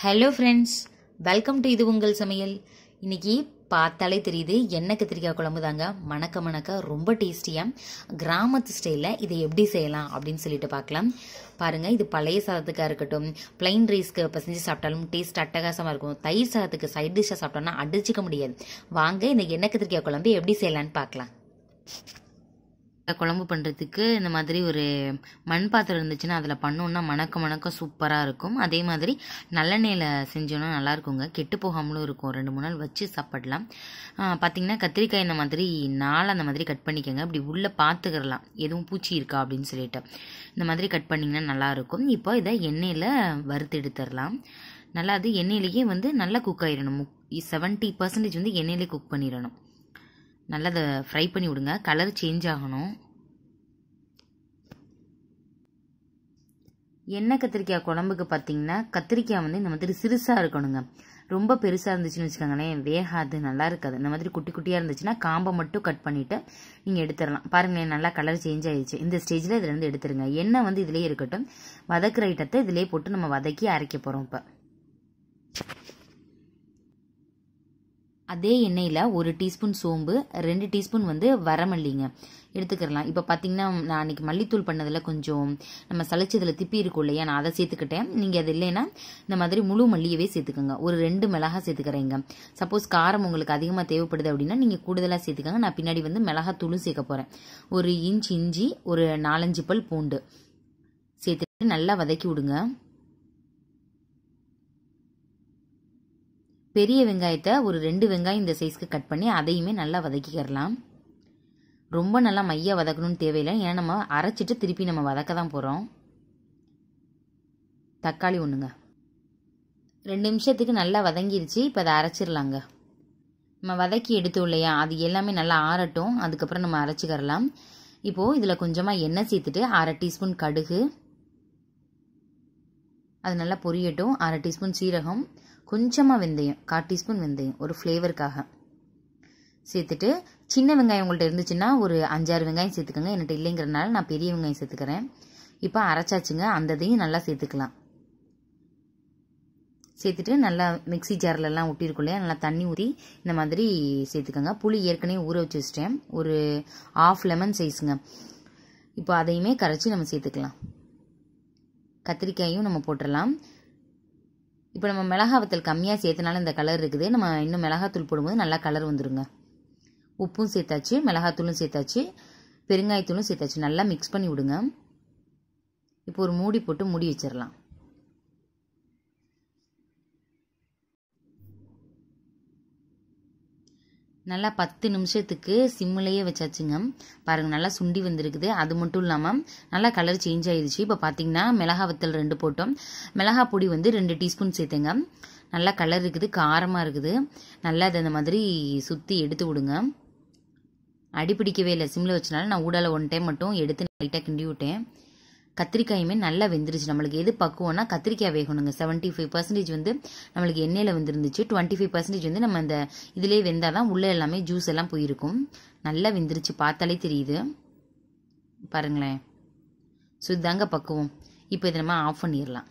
Hello friends welcome to இது உங்கள் சமையல். இன்னைக்கு பார்த்தாலே தெரியுது எண்ணெய் கத்திரிக்காய் குழம்பு தாங்க. மணக்க மணக்க ரொம்ப டேஸ்டியாக கிராமத்து ஸ்டைலில் இதை எப்படி செய்யலாம் அப்படின்னு சொல்லிட்டு பார்க்கலாம். பாருங்கள் இது பழைய சாதத்துக்காக இருக்கட்டும் பிளைன் ரைஸ்க்கு பசஞ்சு சாப்பிட்டாலும் டேஸ்ட் அட்டகாசமாக இருக்கும். தயிர் சாதத்துக்கு சைட் டிஷ்ஷாக சாப்பிட்டோம்னா அடிச்சிக்க முடியாது. வாங்க இந்த எண்ணெய் கத்திரிக்காய் குழம்பு எப்படி செய்யலான்னு பார்க்கலாம். குழம்பு பண்ணுறதுக்கு இந்த மாதிரி ஒரு மண் பாத்திரம் இருந்துச்சுன்னா அதில் பண்ணோன்னா மணக்க மணக்க சூப்பராக இருக்கும். அதே மாதிரி நல்லெண்ணெயில் செஞ்சோன்னா நல்லா இருக்குங்க. கெட்டு போகாமலும் இருக்கும். ரெண்டு மூணு நாள் வச்சு சாப்பிடலாம். பார்த்தீங்கன்னா கத்திரிக்காய் இந்த மாதிரி நாள் அந்த மாதிரி கட் பண்ணிக்கோங்க. அப்படி உள்ளே பார்த்துக்கிறலாம் எதுவும் பூச்சி இருக்கா அப்படின்னு சொல்லிட்டு. இந்த மாதிரி கட் பண்ணிங்கன்னா நல்லாயிருக்கும் இப்போ இதை எண்ணெயில் வறுத்து எடுத்துடலாம். நல்லா அது எண்ணெயிலேயே வந்து நல்லா குக் ஆயிடணும். செவன்ட்டி பர்சன்டேஜ் வந்து எண்ணெயிலே குக் பண்ணிடணும். நல்லா அதை ஃப்ரை பண்ணி விடுங்க. கலர் சேஞ்ச் ஆகணும். எண்ணெய் கத்திரிக்காய் குழம்புக்கு பார்த்தீங்கன்னா கத்திரிக்காய் வந்து இந்த மாதிரி சிறுசாக இருக்கணுங்க. ரொம்ப பெருசாக இருந்துச்சுன்னு வச்சுக்கோங்களேன் வேகாது நல்லா இருக்காது. இந்த மாதிரி குட்டி குட்டியாக இருந்துச்சுன்னா காம்பை மட்டும் கட் பண்ணிவிட்டு நீங்கள் எடுத்துடலாம். பாருங்களேன் நல்லா கலர் சேஞ்ச் ஆயிடுச்சு. இந்த ஸ்டேஜில் இதுலேருந்து எடுத்துருங்க. எண்ணெய் வந்து இதிலே இருக்கட்டும். வதக்குற ஐட்டத்தை இதிலே போட்டு நம்ம வதக்கி அரைக்க போகிறோம் இப்போ. அதே எண்ணெயில் ஒரு டீஸ்பூன் சோம்பு ரெண்டு டீஸ்பூன் வந்து வரமல்லிங்க. எடுத்துக்கிறலாம். இப்போ பார்த்தீங்கன்னா நான் அன்றைக்கி மல்லித்தூள் பண்ணதில் கொஞ்சம் நம்ம சளிச்சதில் திப்பி இருக்கும் இல்லையா நான் அதை சேர்த்துக்கிட்டேன். நீங்கள் அது இல்லைன்னா இந்த மாதிரி முழு மல்லியவே சேர்த்துக்கோங்க. ஒரு ரெண்டு மிளகா சேர்த்துக்கிறேங்க. சப்போஸ் காரம் உங்களுக்கு அதிகமாக தேவைப்படுது அப்படின்னா நீங்கள் கூடுதலாக சேர்த்துக்கோங்க. நான் பின்னாடி வந்து மிளகாத்தூளும் சேர்க்க போகிறேன் ஒரு இன்ச் இஞ்சி ஒரு நாலஞ்சு பல் பூண்டு. சேர்த்துட்டு நல்லா வதக்கி விடுங்க. பெரிய வெங்காயத்தை ஒரு ரெண்டு வெங்காயம் இந்த சைஸ்க்கு கட் பண்ணி அதையுமே நல்லா வதக்கிக்கிறலாம் ரொம்ப நல்லா மைய வதக்கணும்னு தேவையில்லை. ஏன்னா நம்ம அரைச்சிட்டு திருப்பி நம்ம வதக்க தான் போகிறோம் தக்காளி ஒன்றுங்க ரெண்டு நிமிஷத்துக்கு நல்லா வதங்கிருச்சு. இப்போ அதை அரைச்சிடலாங்க. நம்ம வதக்கி எடுத்தோம் இல்லையா? அது எல்லாமே நல்லா ஆறட்டும். அதுக்கப்புறம் நம்ம அரைச்சிக்கிறலாம் இப்போது இதில் கொஞ்சமாக எண்ணெய் சேர்த்துட்டு அரை டீஸ்பூன் கடுகு அது நல்லா பொரியட்டும். அரை டீஸ்பூன் சீரகம் கொஞ்சமாக வெந்தயம் கால் டீஸ்பூன் வெந்தயம் ஒரு ஃப்ளேவருக்காக சேர்த்துட்டு சின்ன வெங்காயம் உங்கள்கிட்ட இருந்துச்சுன்னா ஒரு அஞ்சாறு வெங்காயம் சேர்த்துக்கோங்க. என்கிட்ட இல்லைங்கிறனால நான் பெரிய வெங்காயம் சேர்த்துக்கிறேன். இப்போ அரைச்சாச்சுங்க. அந்த இதையும் நல்லா சேர்த்துக்கலாம். சேர்த்துட்டு நல்லா மிக்சி ஜார்லலாம் ஊட்டியிருக்கும் இல்லையா? நல்லா தண்ணி ஊற்றி இந்த மாதிரி சேர்த்துக்கோங்க. புளி ஏற்கனவே ஊற வச்சு வச்சிட்டேன். ஒரு ஆஃப் லெமன் சைஸுங்க இப்போ அதையுமே கரைச்சி நம்ம சேர்த்துக்கலாம். கத்திரிக்காயும் நம்ம போட்டுடலாம் இப்போ நம்ம மிளகா வத்தல் கம்மியாக சேர்த்தனால இந்த கலர் இருக்குது. நம்ம இன்னும் மிளகாத்தூள் போடும்போது நல்லா கலர் வந்துடுங்க உப்பும் சேர்த்தாச்சு மிளகாத்தூளும் சேர்த்தாச்சு பெருங்காயத்தூளும் சேர்த்தாச்சு. நல்லா மிக்ஸ் பண்ணி விடுங்க. இப்போ ஒரு மூடி போட்டு மூடி வச்சிடலாம் நல்லா பத்து நிமிஷத்துக்கு சிம்மிலேயே வச்சாச்சுங்க. பாருங்கள் நல்லா சுண்டி வந்திருக்குது. அது மட்டும் இல்லாமல் நல்லா கலர் சேஞ்ச் ஆயிடுச்சு இப்போ பார்த்தீங்கன்னா மிளகா வத்தல் ரெண்டு போட்டோம். மிளகா பொடி வந்து ரெண்டு டீஸ்பூன் சேர்த்துங்க. நல்லா கலர் இருக்குது காரமாக இருக்குது. நல்லா அதை அந்த மாதிரி சுற்றி எடுத்து விடுங்க. அடி பிடிக்கவே இல்லை. சிம்மில் வச்சனால நான் ஊடால ஒன் டைம் மட்டும் எடுத்து லைட்டாக கிண்டி விட்டேன். கத்திரிக்காயுமே நல்லா வெந்துருச்சு. நம்மளுக்கு எது பக்குவோம்னா கத்திரிக்காய் வேகணுங்க. செவன்ட்டி ஃபைவ் பர்சன்டேஜ் வந்து நம்மளுக்கு எண்ணெயில் வெந்துருந்துச்சு. டுவெண்ட்டி ஃபைவ் பர்சன்டேஜ் வந்து நம்ம அந்த இதிலே வெந்தால் தான் உள்ளே எல்லாமே ஜூஸ் எல்லாம் போயிருக்கும். நல்லா வெந்துருச்சு. பார்த்தாலே தெரியுது. பாருங்களேன். ஸோ இதாங்க பக்குவம். இப்போ இதை நம்ம ஆஃப் பண்ணிடலாம்.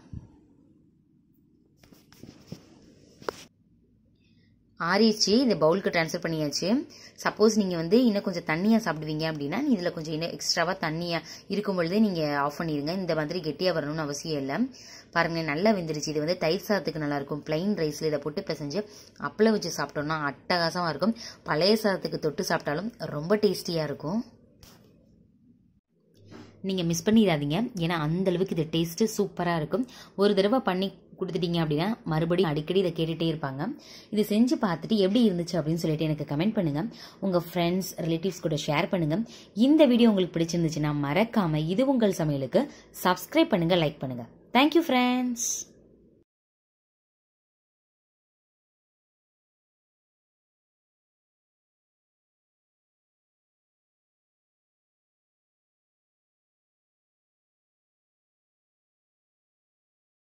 ஆறிடுச்சு இந்த பவுலுக்கு ட்ரான்ஸ்ஃபர் பண்ணியாச்சு. சப்போஸ் நீங்கள் வந்து இன்னும் கொஞ்சம் தண்ணியாக சாப்பிடுவீங்க அப்படின்னா இதில் கொஞ்சம் இன்னும் எக்ஸ்ட்ராவாக தண்ணியாக இருக்கும் பொழுதே நீங்கள் ஆஃப் பண்ணிடுங்க இந்த மாதிரி கெட்டியாக வரணும்னு அவசியம் இல்லை. பாருங்களேன் நல்லா வெந்துருச்சு. இது வந்து தயிர் சாதத்துக்கு நல்லாயிருக்கும். பிளைன் ரைஸில் இதை போட்டு பிசைஞ்சு அப்பளம் வச்சு சாப்பிட்டோம்னா அட்டகாசமாக இருக்கும். பழைய சாதத்துக்கு தொட்டு சாப்பிட்டாலும் ரொம்ப டேஸ்டியாக இருக்கும். நீங்கள் மிஸ் பண்ணிடாதீங்க. ஏன்னா அந்தளவுக்கு இது டேஸ்ட்டு சூப்பராக இருக்கும். ஒரு தடவை பண்ணி கொடுத்துட்டீங்க அப்படின்னா மறுபடியும் அடிக்கடி இதை கேட்டுகிட்டே இருப்பாங்க. இது செஞ்சு பார்த்துட்டு எப்படி இருந்துச்சு அப்படின்னு சொல்லிட்டு எனக்கு கமெண்ட் பண்ணுங்கள் உங்கள் ஃப்ரெண்ட்ஸ் ரிலேட்டிவ்ஸ் கூட ஷேர் பண்ணுங்கள் இந்த வீடியோ உங்களுக்கு பிடிச்சிருந்துச்சுன்னா மறக்காமல் இது உங்கள் சமையலுக்கு சப்ஸ்கிரைப் பண்ணுங்கள் லைக் பண்ணுங்கள் தேங்க்யூ ஃப்ரெண்ட்ஸ்